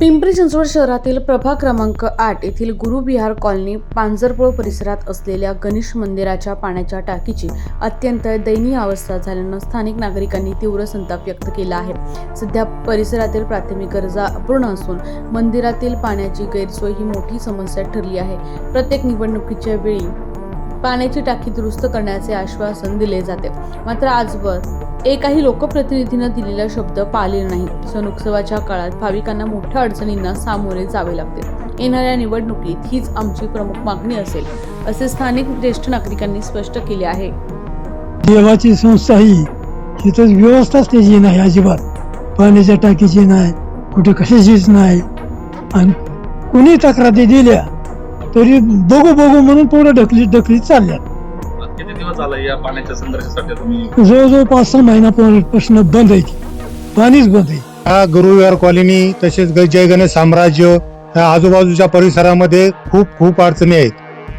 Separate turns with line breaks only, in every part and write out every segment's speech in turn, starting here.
पिंपरी चिंचवड शहरातील प्रभाग क्रमांक आठ येथील गुरुविहार कॉलनी पांजरपोळ परिसरात असलेल्या गणेश मंदिराच्या पाण्याच्या टाकीची अत्यंत दयनीय अवस्था झाल्यानं स्थानिक नागरिकांनी तीव्र संताप व्यक्त केला आहे. सध्या परिसरातील प्राथमिक गरजा अपूर्ण असून मंदिरातील पाण्याची गैरसोय ही मोठी समस्या ठरली आहे. प्रत्येक निवडणुकीच्या वेळी पाण्याची टाकी दुरुस्त करण्याचे आश्वासन दिले जाते. मात्र आजवर एकाही लोकप्रतिनिधीनं दिलेला शब्द पाळले नाही. सण उत्सवाच्या काळात भाविकांना मोठ्या अडचणींना सामोरे जावे लागते. येणाऱ्या निवडणुकीत हीच आमची प्रमुख मागणी असेल असे स्थानिक ज्येष्ठ नागरिकांनी स्पष्ट केले आहे.
देवाची संस्था ही तिथं व्यवस्थाच त्याची नाही अजिबात. पाण्याच्या टाकीची नाही कुठे कशाचीच नाही. आणि कुणी तक्रारी दिल्या तरी बघू बघू म्हणून पुढे ढकलीत ढकलीत चालल्या
किती दिवस झाला या पाण्याच्या संघर्षासाठी तुम्ही?
जवळजवळ पाच सहा महिन्यापासून बंद आहे. पाणीच बंद आहे.
हा गुरुविहार कॉलनी तसेच ग- जय गणेश साम्राज्य या आजूबाजूच्या परिसरामध्ये खूप खूप अडचणी आहेत.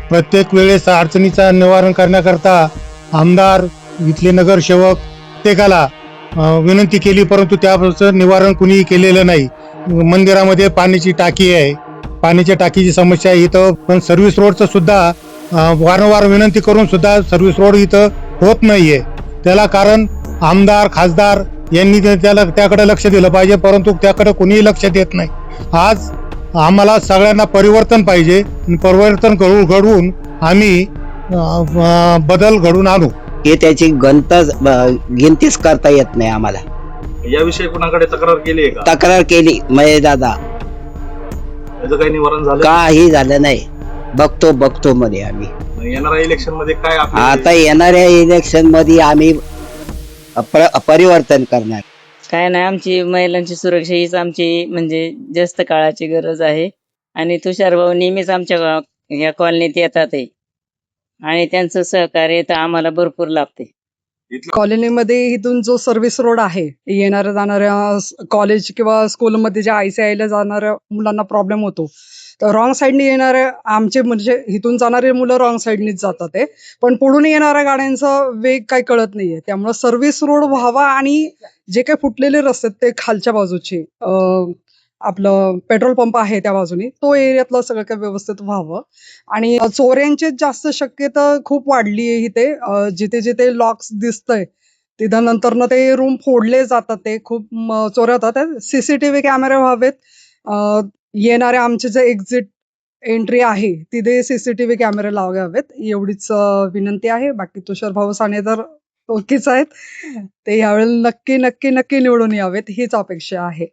प्रत्येक वेळेस अडचणीचा निवारण करण्याकरता आमदार इथले नगरसेवक प्रत्येकाला अं, विनंती केली परंतु त्याचं निवारण कुणीही केलेलं नाही. मंदिरामध्ये पाण्याची टाकी आहे. पाण्याच्या टाकीची समस्या आहे इथं पण सर्व्हिस रोडचं सुद्धा वारंवार विनंती करून सुद्धा सर्व्हिस रोड इथं होत नाहीये. त्याला कारण आमदार खासदार यांनी त्याला त्याकडे लक्ष दिलं पाहिजे परंतु त्याकडे कोणीही लक्ष देत नाही. आज आम्हाला सगळ्यांना परिवर्तन पाहिजे परिवर्तन घडवून घडवून आम्ही बदल घडून आणू.
हे त्याची गणताच गिनतीच करता येत नाही आम्हाला.
याविषयी कुणाकडे तक्रार केली आहे का?
तक्रार केली मये दादा.
काही निवारण झालं
काही झालं नाही. बघतो बघतो मध्ये आम्ही.
येणाऱ्या इलेक्शनमध्ये काय आपले-
आता येणाऱ्या इलेक्शनमध्ये आम्ही प्र- परिवर्तन करणार.
काय नाही आमची महिलांची सुरक्षा हीच आमची म्हणजे जास्त काळाची गरज आहे. आणि तुषार भाऊ नेहमीच आमच्या गाव- या कॉलनीत येतात आहे. आणि त्यांचं सहकार्य तर आम्हाला भरपूर लाभते
कॉलनीमध्ये इथून जो सर्व्हिस रोड आहे येणाऱ्या जाणाऱ्या कॉलेज किंवा स्कूलमध्ये ज्या आयसीआयला जाणाऱ्या मुलांना प्रॉब्लेम होतो. तर रॉंग साईडने येणाऱ्या आमचे म्हणजे इथून जाणारे मुलं रॉंग साईडनीच जातात ते पण पुढून येणाऱ्या गाड्यांचा वेग काही कळत नाहीये. त्यामुळे सर्व्हिस रोड व्हावा आणि जे काही फुटलेले रस्ते ते खालच्या बाजूचे आपलं पेट्रोल पंप आहे त्या बाजूने तो एरियातलं सगळं काही व्यवस्थित व्हावं. आणि चोऱ्यांची जास्त शक्यता खूप वाढली आहे इथे. जिथे जिथे लॉक्स दिसतंय तिथं नंतर ते रूम फोडले जातात ते खूप चोऱ्या होतात. सीसीटीव्ही कॅमेरे व्हावेत. येणारे आमचे जे एक्झिट एंट्री आहे तिथे सीसीटीव्ही कॅमेरे लावावेत. एवढीच विनंती आहे. बाकी तुषार भाऊ साने तर ओकेच आहेत. ते यावेळेला नक्की नक्की नक्की निवडून यावेत. हीच अपेक्षा आहे.